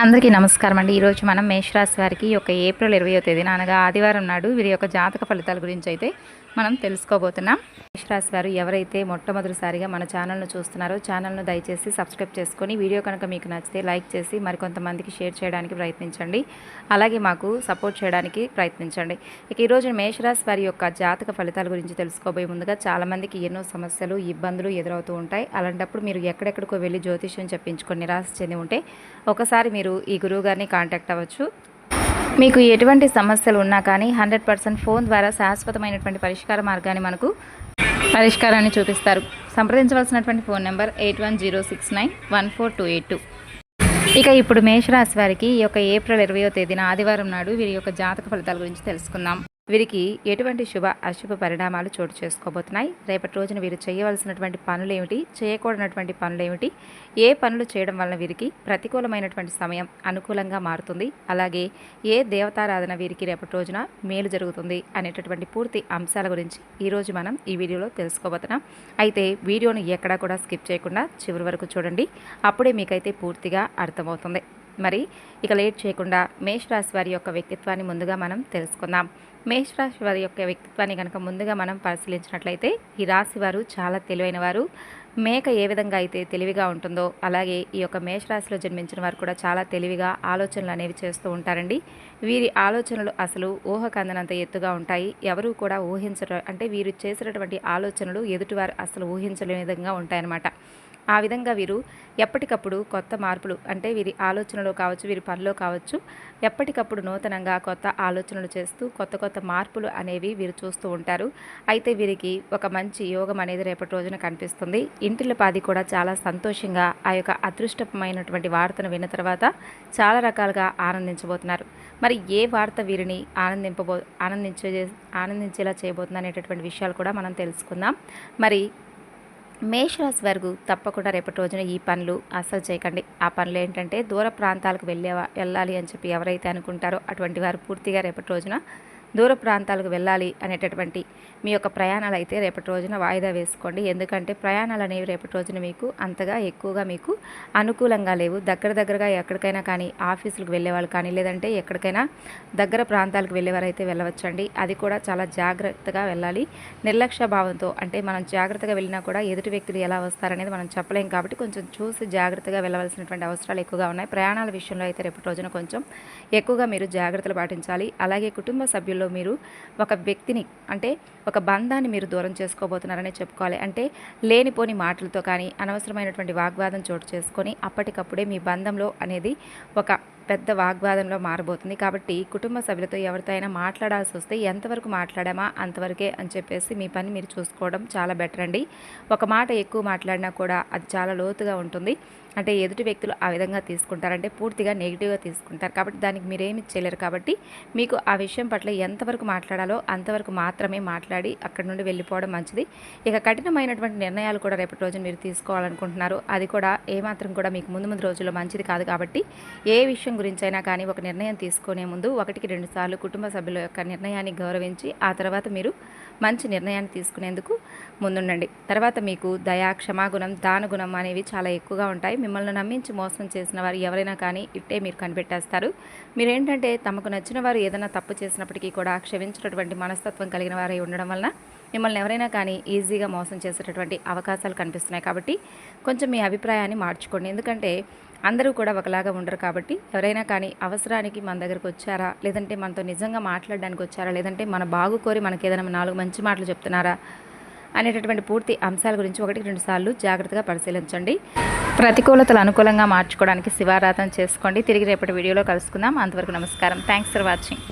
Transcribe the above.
అందరికీ నమస్కారం అండి. ఈరోజు మనం మేషరాశి వారికి యొక్క ఏప్రిల్ ఇరవయో తేదీన అనగా ఆదివారం నాడు వీరి యొక్క జాతక ఫలితాల గురించి అయితే మనం తెలుసుకోబోతున్నాం. మేషరాశి వారు ఎవరైతే మొట్టమొదటిసారిగా మన ఛానల్ను చూస్తున్నారో ఛానల్ను దయచేసి సబ్స్క్రైబ్ చేసుకొని వీడియో కనుక మీకు నచ్చితే లైక్ చేసి మరికొంతమందికి షేర్ చేయడానికి ప్రయత్నించండి. అలాగే మాకు సపోర్ట్ చేయడానికి ప్రయత్నించండి. ఇక ఈరోజు మేషరాశి వారి యొక్క జాతక ఫలితాల గురించి తెలుసుకోబోయే ముందుగా చాలామందికి ఎన్నో సమస్యలు ఇబ్బందులు ఎదురవుతూ ఉంటాయి. అలాంటప్పుడు మీరు ఎక్కడెక్కడికో వెళ్ళి జ్యోతిష్యం చెప్పించుకొని నిరాశ చెంది ఉంటే ఒకసారి మీరు ఈ గురువు గారిని కాంటాక్ట్ అవ్వచ్చు. మీకు ఎటువంటి సమస్యలు ఉన్నా కానీ హండ్రెడ్ పర్సెంట్ ఫోన్ ద్వారా శాశ్వతమైనటువంటి పరిష్కార మార్గాన్ని మనకు పరిష్కారాన్ని చూపిస్తారు. సంప్రదించవలసినటువంటి phone number eight one zero six nine one four two eight two. ఇక ఇప్పుడు మేషరాశి వారికి ఈ యొక్క ఏప్రిల్ ఇరవయో తేదీన ఆదివారం నాడు వీరి యొక్క జాతక ఫలితాల గురించి తెలుసుకుందాం. వీరికి ఎటువంటి శుభ అశుభ పరిణామాలు చోటు చేసుకోబోతున్నాయి. రేపటి రోజున వీరు చేయవలసినటువంటి పనులు ఏమిటి చేయకూడనటువంటి పనులు ఏమిటి ఏ పనులు చేయడం వలన వీరికి ప్రతికూలమైనటువంటి సమయం అనుకూలంగా మారుతుంది. అలాగే ఏ దేవతారాధన వీరికి రేపటి రోజున మేలు జరుగుతుంది అనేటటువంటి పూర్తి అంశాల గురించి ఈరోజు మనం ఈ వీడియోలో తెలుసుకోబోతున్నాం. అయితే వీడియోను ఎక్కడా కూడా స్కిప్ చేయకుండా చివరి వరకు చూడండి. అప్పుడే మీకైతే పూర్తిగా అర్థమవుతుంది. మరి ఇక లేట్ చేయకుండా మేషరాశి వారి యొక్క వ్యక్తిత్వాన్ని ముందుగా మనం తెలుసుకుందాం. మేష రాశి వారి యొక్క వ్యక్తిత్వాన్ని కనుక ముందుగా మనం పరిశీలించినట్లయితే ఈ రాశి వారు చాలా తెలివైన వారు మేక ఏ విధంగా అయితే తెలివిగా ఉంటుందో అలాగే ఈ యొక్క మేషరాశిలో జన్మించిన వారు కూడా చాలా తెలివిగా ఆలోచనలు అనేవి చేస్తూ ఉంటారండి. వీరి ఆలోచనలు అసలు ఊహకందనంత ఎత్తుగా ఉంటాయి. ఎవరు కూడా ఊహించరు అంటే వీరు చేసినటువంటి ఆలోచనలు ఎదుటివారు అసలు ఊహించలేని విధంగా ఉంటాయన్నమాట. ఆ విధంగా వీరు ఎప్పటికప్పుడు కొత్త మార్పులు అంటే వీరి ఆలోచనలో కావచ్చు వీరి పనిలో కావచ్చు ఎప్పటికప్పుడు నూతనంగా కొత్త ఆలోచనలు చేస్తూ కొత్త కొత్త మార్పులు అనేవి వీరు చూస్తూ ఉంటారు. అయితే వీరికి ఒక మంచి యోగం అనేది రేపటి రోజున కనిపిస్తుంది. ఇంటిల పాది కూడా చాలా సంతోషంగా ఆ యొక్క అదృష్టమైనటువంటి వార్తను విన్న తర్వాత చాలా రకాలుగా ఆనందించబోతున్నారు. మరి ఏ వార్త వీరిని ఆనందింపబో ఆనందించే ఆనందించేలా చేయబోతుంది అనేటటువంటి విషయాలు కూడా మనం తెలుసుకుందాం. మరి మేషరాశి వరకు తప్పకుండా రేపటి రోజున ఈ పనులు అస్సలు చేయకండి. ఆ పనులు ఏంటంటే దూర ప్రాంతాలకు వెళ్ళే వెళ్ళాలి అని చెప్పి ఎవరైతే అనుకుంటారో అటువంటి వారు పూర్తిగా రేపటి రోజున దూర ప్రాంతాలకు వెళ్ళాలి అనేటటువంటి మీ యొక్క ప్రయాణాలు అయితే రేపటి రోజున వాయిదా వేసుకోండి. ఎందుకంటే ప్రయాణాలు అనేవి రేపటి రోజున మీకు అంతగా ఎక్కువగా మీకు అనుకూలంగా లేవు. దగ్గర దగ్గరగా ఎక్కడికైనా కానీ ఆఫీసులకు వెళ్ళేవాళ్ళు కానీ లేదంటే ఎక్కడికైనా దగ్గర ప్రాంతాలకు వెళ్ళేవారైతే వెళ్ళవచ్చండి. అది కూడా చాలా జాగ్రత్తగా వెళ్ళాలి. నిర్లక్ష్య భావంతో అంటే మనం జాగ్రత్తగా వెళ్ళినా కూడా ఎదుటి వ్యక్తులు ఎలా వస్తారనేది మనం చెప్పలేం కాబట్టి కొంచెం చూసి జాగ్రత్తగా వెళ్ళవలసినటువంటి అవసరాలు ఎక్కువగా ఉన్నాయి. ప్రయాణాల విషయంలో అయితే రేపటి రోజున కొంచెం ఎక్కువగా మీరు జాగ్రత్తలు పాటించాలి. అలాగే కుటుంబ సభ్యుల్లో మీరు ఒక వ్యక్తిని అంటే ఒక బంధాన్ని మీరు దూరం చేసుకోబోతున్నారనే చెప్పుకోవాలి. అంటే లేనిపోని మాటలతో కానీ అనవసరమైనటువంటి వాగ్వాదం చోటు చేసుకొని అప్పటికప్పుడే మీ బంధంలో అనేది ఒక పెద్ద వాగ్వాదంలో మారబోతుంది. కాబట్టి కుటుంబ సభ్యులతో ఎవరితో అయినా మాట్లాడాల్సి వస్తే ఎంతవరకు మాట్లాడామా అంతవరకే అని చెప్పేసి మీ పని మీరు చూసుకోవడం చాలా బెటర్ అండి. ఒక మాట ఎక్కువ మాట్లాడినా కూడా అది చాలా లోతుగా ఉంటుంది. అంటే ఎదుటి వ్యక్తులు ఆ విధంగా తీసుకుంటారంటే పూర్తిగా నెగిటివ్గా తీసుకుంటారు. కాబట్టి దానికి మీరేమి చేయలేరు. కాబట్టి మీకు ఆ విషయం పట్ల ఎంతవరకు మాట్లాడాలో అంతవరకు మాత్రమే మాట్లాడి అక్కడి నుండి వెళ్ళిపోవడం మంచిది. ఇక కఠినమైనటువంటి నిర్ణయాలు కూడా రేపటి రోజున మీరు తీసుకోవాలనుకుంటున్నారు. అది కూడా ఏమాత్రం కూడా మీకు ముందు ముందు రోజుల్లో మంచిది కాదు. కాబట్టి ఏ విషయం గురించి అయినా కానీ ఒక నిర్ణయం తీసుకునే ముందు ఒకటికి రెండు సార్లు కుటుంబ సభ్యుల యొక్క నిర్ణయాన్ని గౌరవించి ఆ తర్వాత మీరు మంచి నిర్ణయాన్ని తీసుకునేందుకు ముందుండండి. తర్వాత మీకు దయా క్షమాగుణం దానగుణం అనేవి చాలా ఎక్కువగా ఉంటాయి. మిమ్మల్ని నమ్మించి మోసం చేసిన వారు ఎవరైనా కానీ ఇట్టే మీరు కనిపెట్టేస్తారు. మీరేంటంటే తమకు నచ్చిన వారు ఏదైనా తప్పు చేసినప్పటికీ కూడా క్షమించినటువంటి మనస్తత్వం కలిగిన వారై ఉండడం వలన మిమ్మల్ని ఎవరైనా కానీ ఈజీగా మోసం చేసేటటువంటి అవకాశాలు కనిపిస్తున్నాయి కాబట్టి కొంచెం మీ అభిప్రాయాన్ని మార్చుకోండి. ఎందుకంటే అందరూ కూడా ఒకలాగా ఉండరు కాబట్టి ఎవరైనా కానీ అవసరానికి మన దగ్గరకు వచ్చారా? లేదంటే మనతో నిజంగా మాట్లాడడానికి వచ్చారా? లేదంటే మన బాగు కోరి మనకి ఏదైనా నాలుగు మంచి మాటలు చెప్తున్నారా? అనేటటువంటి పూర్తి అంశాల గురించి ఒకటి రెండు సార్లు జాగ్రత్తగా పరిశీలించండి. ప్రతికూలతలు అనుకూలంగా మార్చుకోవడానికి శివారాధన చేసుకోండి. తిరిగి రేపటి వీడియోలో కలుసుకుందాం. అంతవరకు నమస్కారం. Thanks for watching